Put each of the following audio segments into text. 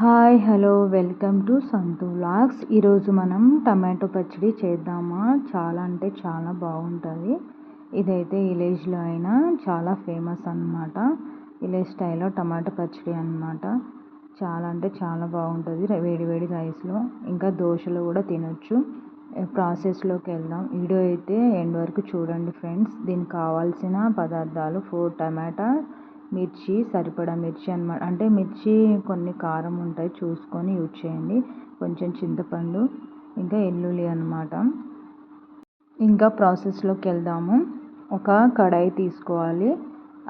Hi hello welcome to Santhu lakhs ఈరోజు మనం tomato పచ్చడి చేద్దామా? చాలా అంటే చాలా బాగుంటుంది. ఇదైతే విలేజ్లో అయినా చాలా ఫేమస్ అనమాట విలేజ్ స్టైల్లో టమాటో పచ్చడి అనమాట చాలా అంటే చాలా బాగుంటుంది వేడివేడి రైస్లో. ఇంకా దోశలో కూడా తినొచ్చు. ప్రాసెస్లోకి వెళ్దాం. వీడియో అయితే ఎండ్ వరకు చూడండి ఫ్రెండ్స్. దీనికి కావాల్సిన పదార్థాలు ఫోర్ టమాటా మిర్చి సరిపడా మిర్చి అనమాట అంటే మిర్చి కొన్ని కారం ఉంటాయి చూసుకొని యూజ్ చేయండి. కొంచెం చింతపండు ఇంకా ఎల్లుల్లి అనమాట ఇంకా ప్రాసెస్లోకి వెళ్దాము. ఒక కడాయి తీసుకోవాలి.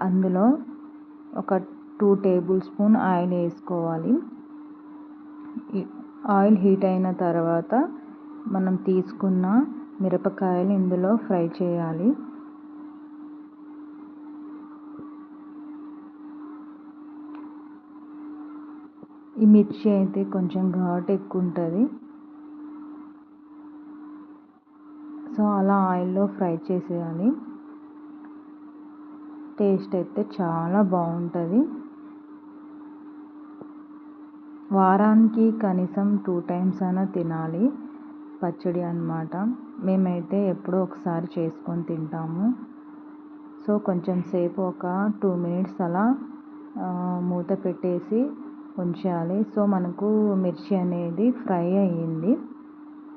అందులో ఒక టూ టేబుల్ స్పూన్ ఆయిల్ వేసుకోవాలి. ఆయిల్ హీట్ అయిన తర్వాత మనం తీసుకున్న మిరపకాయలు ఇందులో ఫ్రై చేయాలి. ఈ మిర్చి అయితే కొంచెం ఘాటు ఎక్కువ ఉంటుంది సో అలా ఆయిల్లో ఫ్రై చేసేయాలి. టేస్ట్ అయితే చాలా బాగుంటుంది వారానికి కనీసం టూ టైమ్స్ అయినా తినాలి. పచ్చడి అనమాట మేమైతే ఎప్పుడో ఒకసారి చేసుకొని తింటాము. సో కొంచెం సేపు ఒక టూ మినిట్స్ అలా మూత పెట్టేసి ఉంచాలి. సో మనకు మిర్చి అనేది ఫ్రై అయ్యింది.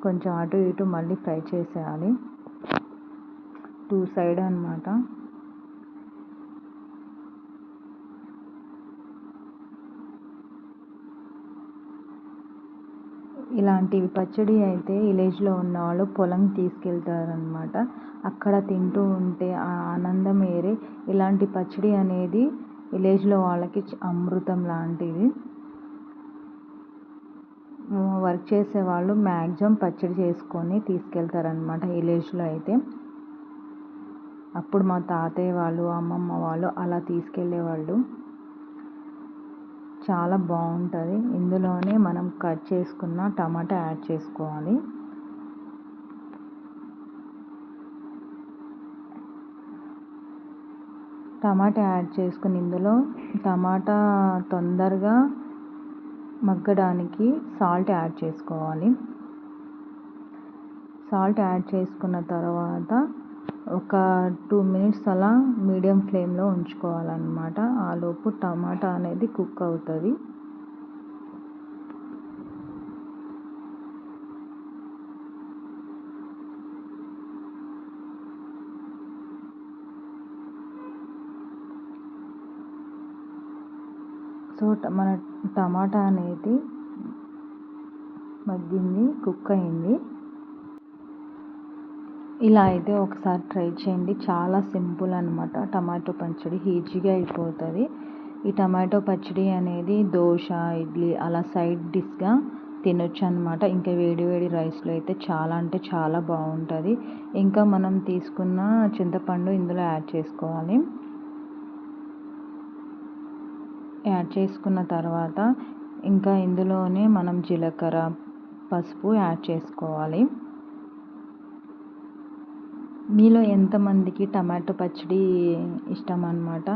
కొంచెం అటు ఇటు మళ్ళీ ఫ్రై చేసేయాలి. టూ సైడ్ అనమాట ఇలాంటివి పచ్చడి అయితే విలేజ్లో ఉన్న వాళ్ళు పొలం తీసుకెళ్తారనమాట అక్కడ తింటూ ఉంటే ఆ ఆనందం వేరే. ఇలాంటి పచ్చడి అనేది విలేజ్లో వాళ్ళకి అమృతం లాంటిది. వర్క్ చేసే వాళ్ళు మ్యాక్సిమం పచ్చడి చేసుకొని తీసుకెళ్తారనమాట విలేజ్లో అయితే. అప్పుడు మా తాతయ్య వాళ్ళు అమ్మమ్మ వాళ్ళు అలా తీసుకెళ్ళేవాళ్ళు. చాలా బాగుంటుంది. ఇందులోనే మనం కట్ చేసుకున్న టమాటా యాడ్ చేసుకోవాలి. టమాటా యాడ్ చేసుకుని ఇందులో టమాటా తొందరగా మగ్గడానికి సాల్ట్ యాడ్ చేసుకోవాలి. సాల్ట్ యాడ్ చేసుకున్న తర్వాత ఒక టూ మినిట్స్ అలా మీడియం ఫ్లేమ్లో ఉంచుకోవాలన్నమాట. ఆలోపు టమాటా అనేది కుక్ అవుతుంది. సో మన టమాటా అనేది మగ్గింది కుక్ అయింది. ఇలా అయితే ఒకసారి ట్రై చేయండి. చాలా సింపుల్ అనమాట టమాటో పచ్చడి ఈజీగా అయిపోతుంది. ఈ టమాటో పచ్చడి అనేది దోశ ఇడ్లీ అలా సైడ్ డిష్గా తినొచ్చు అనమాట ఇంకా వేడి వేడి రైస్లో అయితే చాలా అంటే చాలా బాగుంటుంది. ఇంకా మనం తీసుకున్న చింతపండు ఇందులో యాడ్ చేసుకోవాలి. యాడ్ చేసుకున్న తర్వాత ఇంకా ఇందులోనే మనం జీలకర్ర పసుపు యాడ్ చేసుకోవాలి. మీలో ఎంతమందికి టమాటో పచ్చడి ఇష్టం అన్నమాట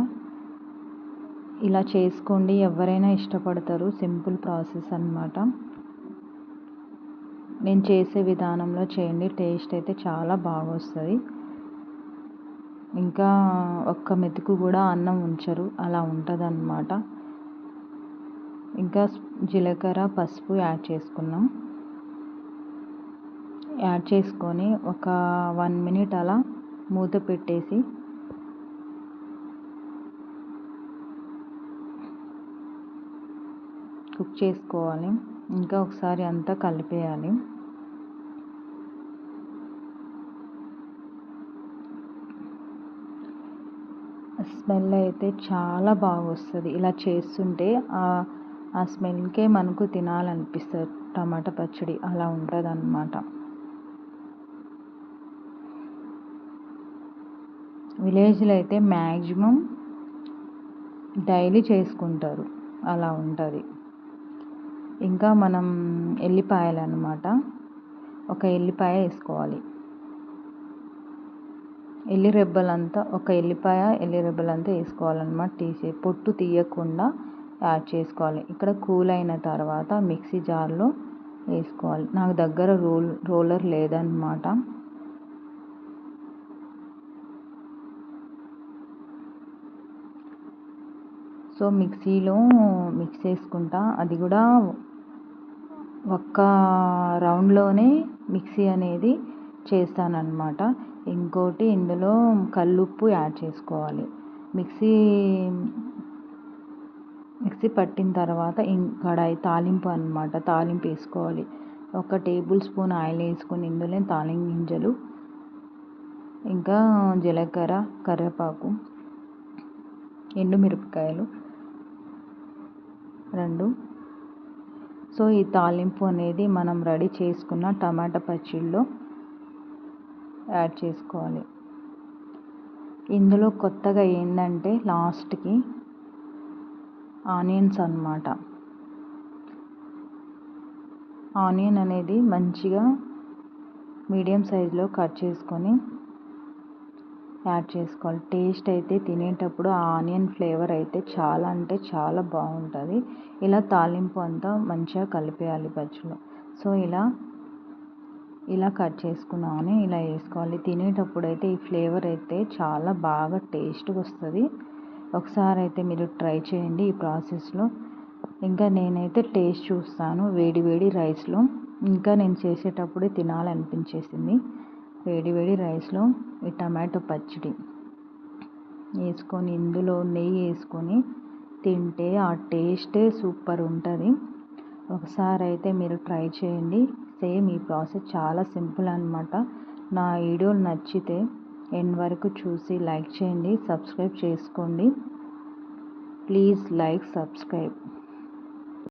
ఇలా చేసుకోండి. ఎవరైనా ఇష్టపడతారు. సింపుల్ ప్రాసెస్ అనమాట నేను చేసే విధానంలో చేయండి. టేస్ట్ అయితే చాలా బాగా వస్తుంది ఇంకా ఒక్క మెతుకు కూడా అన్నం ఉంచరు. అలా ఉంటుంది అన్నమాట ఇంకా జీలకర్ర పసుపు యాడ్ చేసుకున్నాం. యాడ్ చేసుకొని ఒక వన్ మినిట్ అలా మూత పెట్టేసి కుక్ చేసుకోవాలి. ఇంకా ఒకసారి అంతా కలిపేయాలి. స్మెల్ అయితే చాలా బాగా వస్తుంది ఇలా చేస్తుంటే ఆ స్మెల్కే మనకు తినాలనిపిస్తుంది. టమాటా పచ్చడి అలా ఉంటుంది అన్నమాట విలేజ్లో అయితే మ్యాక్సిమం డైలీ చేసుకుంటారు. అలా ఉంటుంది. ఇంకా మనం ఎల్లిపాయలు అనమాట ఒక ఎల్లిపాయ వేసుకోవాలి. ఎల్లి రెబ్బలంతా ఒక ఎల్లిపాయ ఎల్లి రెబ్బలంతా వేసుకోవాలన్నమాట. తీసే పొట్టు తీయకుండా యాడ్ చేసుకోవాలి. ఇక్కడ కూల్ అయిన తర్వాత మిక్సీ జార్లో వేసుకోవాలి. నాకు దగ్గర రోల్ రోలర్ లేదన్నమాట. సో మిక్సీలో మిక్స్ చేసుకుంటా. అది కూడా ఒక్క రౌండ్లోనే మిక్సీ అనేది చేస్తానన్నమాట. ఇంకోటి ఇందులో కల్లుప్పు యాడ్ చేసుకోవాలి. మిక్సీ మిక్సీ పట్టిన తర్వాత కడాయి తాలింపు అన్నమాట. తాలింపు వేసుకోవాలి. ఒక టేబుల్ స్పూన్ ఆయిల్ వేసుకొని ఇందులో తాలింపు గింజలు ఇంకా జీలకర్ర కరివేపాకు ఎండుమిరపకాయలు రెండు. సో ఈ తాలింపు అనేది మనం రెడీ చేసుకున్న టమాటా పచ్చడిలో యాడ్ చేసుకోవాలి. ఇందులో కొత్తగా ఏంటంటే లాస్ట్కి ఆనియన్స్ అన్నమాట. ఆనియన్ అనేది మంచిగా మీడియం సైజులో కట్ చేసుకొని యాడ్ చేసుకోవాలి. టేస్ట్ అయితే తినేటప్పుడు ఆ ఆనియన్ ఫ్లేవర్ అయితే చాలా అంటే చాలా బాగుంటుంది. ఇలా తాలింపు అంతా మంచిగా కలిపేయాలి పచ్చిలో సో ఇలా ఇలా కట్ చేసుకున్నామని ఇలా వేసుకోవాలి. తినేటప్పుడు అయితే ఈ ఫ్లేవర్ అయితే చాలా బాగా టేస్ట్గా వస్తుంది. ఒకసారి అయితే మీరు ట్రై చేయండి ఈ ప్రాసెస్లో. ఇంకా నేనైతే టేస్ట్ చూస్తాను వేడి వేడి రైస్లో. ఇంకా నేను చేసేటప్పుడే తినాలనిపించేసింది వేడి వేడి రైస్లో ఈ టమాటో పచ్చడి. వేసుకొని ఇందులో నెయ్యి వేసుకొని తింటే ఆ టేస్టే సూపర్ ఉంటుంది. ఒకసారి అయితే మీరు ట్రై చేయండి. సేమ్ ఈ ప్రాసెస్ చాలా సింపుల్ అనమాట నా వీడియోలు నచ్చితే ఎండ్ వరకు చూసి లైక్ చేయండి సబ్స్క్రైబ్ చేసుకోండి. Please like subscribe.